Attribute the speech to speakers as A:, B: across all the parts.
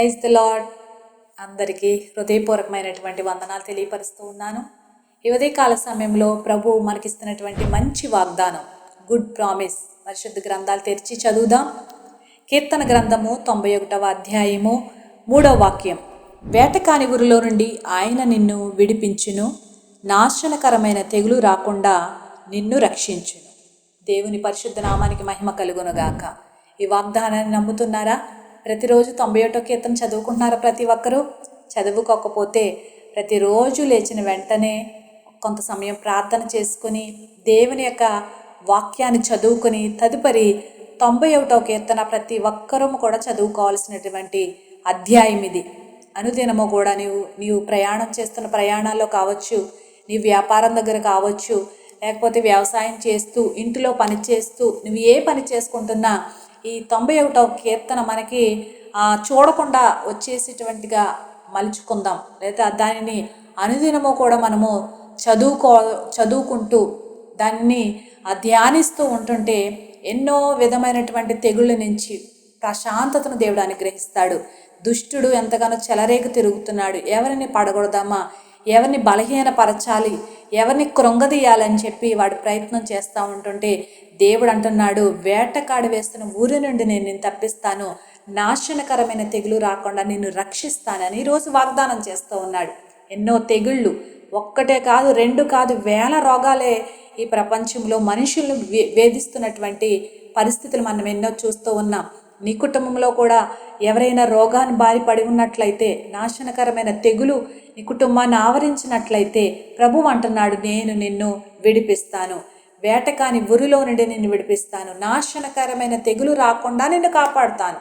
A: Praise the lord అందరికీ హృదయపూర్వకమైనటువంటి వందనాలు తెలియపరుస్తూ ఉన్నాను. ఈ ఉదయకాల సమయంలో ప్రభు మనకిస్తున్నటువంటి మంచి వాగ్దానం గుడ్ ప్రామిస్ పరిశుద్ధ గ్రంథాలు తెరిచి చదువుదాం. కీర్తన గ్రంథము తొంభై ఒకటవ అధ్యాయము మూడవ వాక్యం. వేటకాని ఊరిలో నుండి ఆయన నిన్ను విడిపించును. నాశనకరమైన తెగులు రాకుండా నిన్ను రక్షించును. దేవుని పరిశుద్ధ నామానికి మహిమ కలుగునుగాక. ఈ వాగ్దానాన్ని నమ్ముతున్నారా? ప్రతిరోజు తొంభై ఒకటో కీర్తన చదువుకుంటున్నారా ప్రతి ఒక్కరూ? చదువుకోకపోతే ప్రతిరోజు లేచిన వెంటనే కొంత సమయం ప్రార్థన చేసుకుని దేవుని యొక్క వాక్యాన్ని చదువుకొని తదుపరి తొంభై ఒకటో కీర్తన ప్రతి ఒక్కరూ కూడా చదువుకోవాల్సినటువంటి అధ్యాయం ఇది. అనుదినము కూడా నీవు నీవు ప్రయాణం చేస్తున్న ప్రయాణాల్లో కావచ్చు నీ వ్యాపారం దగ్గర కావచ్చు లేకపోతే వ్యవసాయం చేస్తూ ఇంటిలో పని చేస్తూ నువ్వు ఏ పని చేసుకుంటున్నా ఈ తొంభై ఒకటవ కీర్తన మనకి చూడకుండా వచ్చేసేటువంటిగా మలుచుకుందాం. లేదా దానిని అనుదినము కూడా మనము చదువుకో చదువుకుంటూ దాన్ని ఆ ధ్యానిస్తూ ఉంటుంటే ఎన్నో విధమైనటువంటి తెగుళ్ళ నుంచి ప్రశాంతతను దేవుడు అనుగ్రహిస్తాడు. దుష్టుడు ఎంతగానో చెలరేగి తిరుగుతున్నాడు. ఎవరిని పడగొడదామా? ఎవరిని బలహీనపరచాలి? ఎవరిని కృంగదీయాలని చెప్పి వాడు ప్రయత్నం చేస్తూ ఉంటుంటే దేవుడు అంటున్నాడు వేటకాడి వేస్తున్న ఊరి నుండి నేను నిన్ను తప్పిస్తాను. నాశనకరమైన తెగులు రాకుండా నిన్ను రక్షిస్తానని ఈరోజు వాగ్దానం చేస్తూ ఉన్నాడు. ఎన్నో తెగుళ్ళు. ఒక్కటే కాదు రెండు కాదు వేల రోగాలే ఈ ప్రపంచంలో మనుషులను వే వేధిస్తున్నటువంటి పరిస్థితులు మనం ఎన్నో చూస్తూ ఉన్నాం. నీ కుటుంబంలో కూడా ఎవరైనా రోగాన్ని బారి పడి ఉన్నట్లయితే నాశనకరమైన తెగులు నీ కుటుంబాన్ని ఆవరించినట్లయితే ప్రభు అంటున్నాడు నేను నిన్ను విడిపిస్తాను. వేటకాని ఉరిలో నుండి నిన్ను విడిపిస్తాను. నాశనకరమైన తెగులు రాకుండా నిన్ను కాపాడుతాను.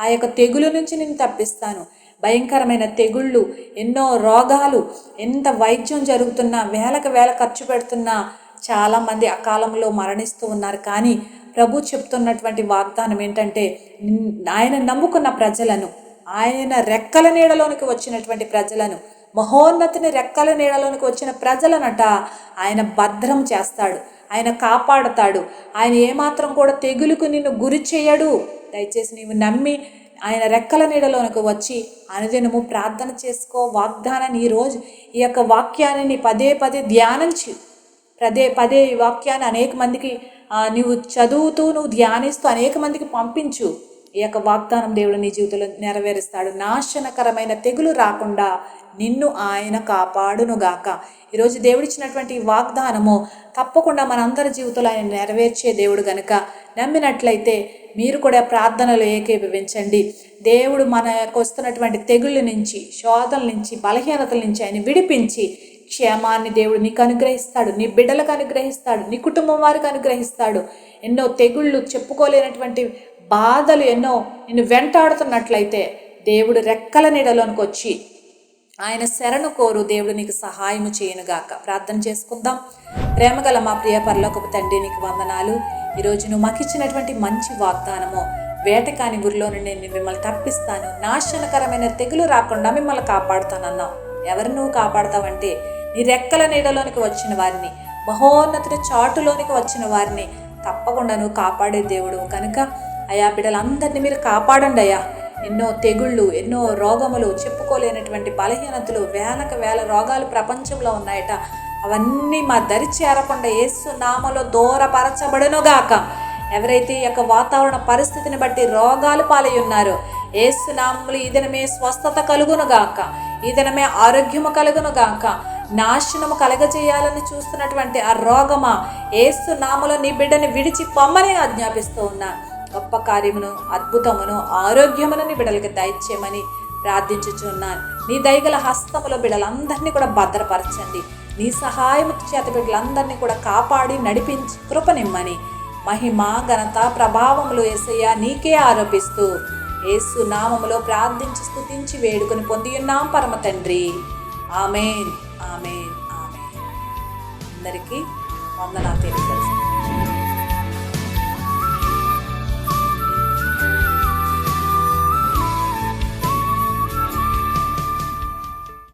A: ఆ యొక్క తెగులు నుంచి నేను తప్పిస్తాను. భయంకరమైన తెగుళ్ళు ఎన్నో రోగాలు ఎంత వైద్యం జరుగుతున్నా వేలకు వేల ఖర్చు పెడుతున్నా చాలామంది అకాలంలో మరణిస్తూ ఉన్నారు. కానీ ప్రభు చెప్తున్నటువంటి వాగ్దానం ఏంటంటే ఆయన నమ్ముకున్న ప్రజలను ఆయన రెక్కల నీడలోనికి వచ్చినటువంటి ప్రజలను మహోన్నతిని రెక్కల నీడలోనికి వచ్చిన ప్రజలనట ఆయన భద్రం చేస్తాడు ఆయన కాపాడతాడు. ఆయన ఏమాత్రం కూడా తెగులుకు నిన్ను గురి చేయడు. దయచేసి నీవు నమ్మి ఆయన రెక్కల నీడలోనికి వచ్చి అనుదినము ప్రార్థన చేసుకో వాగ్దానాన్ని ఈరోజు ఈ యొక్క వాక్యాన్ని నీ పదే పదే ధ్యానించి పదే పదే ఈ వాక్యాన్ని అనేక మందికి నువ్వు చదువుతూ నువ్వు ధ్యానిస్తూ అనేక మందికి పంపించు. ఈ యొక్క వాగ్దానం దేవుడు నీ జీవితంలో నెరవేరుస్తాడు. నాశనకరమైన తెగులు రాకుండా నిన్ను ఆయన కాపాడునుగాక. ఈరోజు దేవుడిచ్చినటువంటి వాగ్దానము తప్పకుండా మనందరి జీవితంలో ఆయన నెరవేర్చే దేవుడు గనుక నమ్మినట్లయితే మీరు కూడా ప్రార్థనలు ఏకీభవించండి. దేవుడు మనకు వస్తున్నటువంటి తెగుళ్ళ నుంచి శోధల నుంచి బలహీనతల నుంచి ఆయన విడిపించి క్షేమాన్ని దేవుడు నీకు అనుగ్రహిస్తాడు. నీ బిడ్డలకు అనుగ్రహిస్తాడు. నీ కుటుంబం వారికి అనుగ్రహిస్తాడు. ఎన్నో తెగుళ్ళు చెప్పుకోలేనటువంటి బాధలు ఎన్నో నిన్ను వెంటాడుతున్నట్లయితే దేవుడు రెక్కల నీడలోనికి వచ్చి ఆయన శరణు కోరు దేవుడు నీకు సహాయము చేయనుగాక. ప్రార్థన చేసుకుందాం. ప్రేమగల మా ప్రియ పరలోకపు తండ్రి నీకు వందనాలు. ఈరోజు నువ్వు మాకు ఇచ్చినటువంటి మంచి వాగ్దానము వేటకాని ఊరిలో నుండి నేను మిమ్మల్ని తప్పిస్తాను. నాశనకరమైన తెగులు రాకుండా మిమ్మల్ని కాపాడుతానన్నావు. ఎవరు నువ్వు కాపాడతావంటే నీ రెక్కల నీడలోనికి వచ్చిన వారిని మహోన్నతుడి చాటులోనికి వచ్చిన వారిని తప్పకుండా నువ్వు కాపాడే దేవుడు. కనుక అయా బిడ్డలందరినీ మీరు కాపాడండి అయ్యా. ఎన్నో తెగుళ్ళు ఎన్నో రోగములు చెప్పుకోలేనటువంటి బలహీనతలు వేలకు వేల రోగాలు ప్రపంచంలో ఉన్నాయట. అవన్నీ మా దరి చేరకుండా యేసు నామలో దూరపరచబడునుగాక. ఎవరైతే ఈ యొక్క వాతావరణ పరిస్థితిని బట్టి రోగాలు పాలై ఉన్నారో యేసు నామములు ఈ దినమే స్వస్థత కలుగునుగాక. ఈ దినమే ఆరోగ్యము కలుగునుగాక. నాశనము కలగజేయాలని చూస్తున్నటువంటి ఆ రోగమా ఏసు నామలో నీ బిడ్డని విడిచి పొమ్మని ఆజ్ఞాపిస్తూ ఉన్నాను గొప్ప కార్యమును అద్భుతమును ఆరోగ్యమునని బిడలకు దయచేయమని ప్రార్థించుచున్నాను. నీ దయగల హస్తములో బిడలందరినీ కూడా భద్రపరచండి. నీ సహాయము చేత బిడ్డలందరినీ కూడా కాపాడి నడిపించి కృపనిమ్మని. మహిమ ఘనత ప్రభావములు ఏసయ్య నీకే ఆరోపిస్తూ ఏసు నామములో ప్రార్థించి స్థుతించి వేడుకొని పొంది ఉన్నాం పరమ తండ్రి. ఆమెన్. ఆమెన్. ఆమెన్. అందరికీ వందనా తెలియదు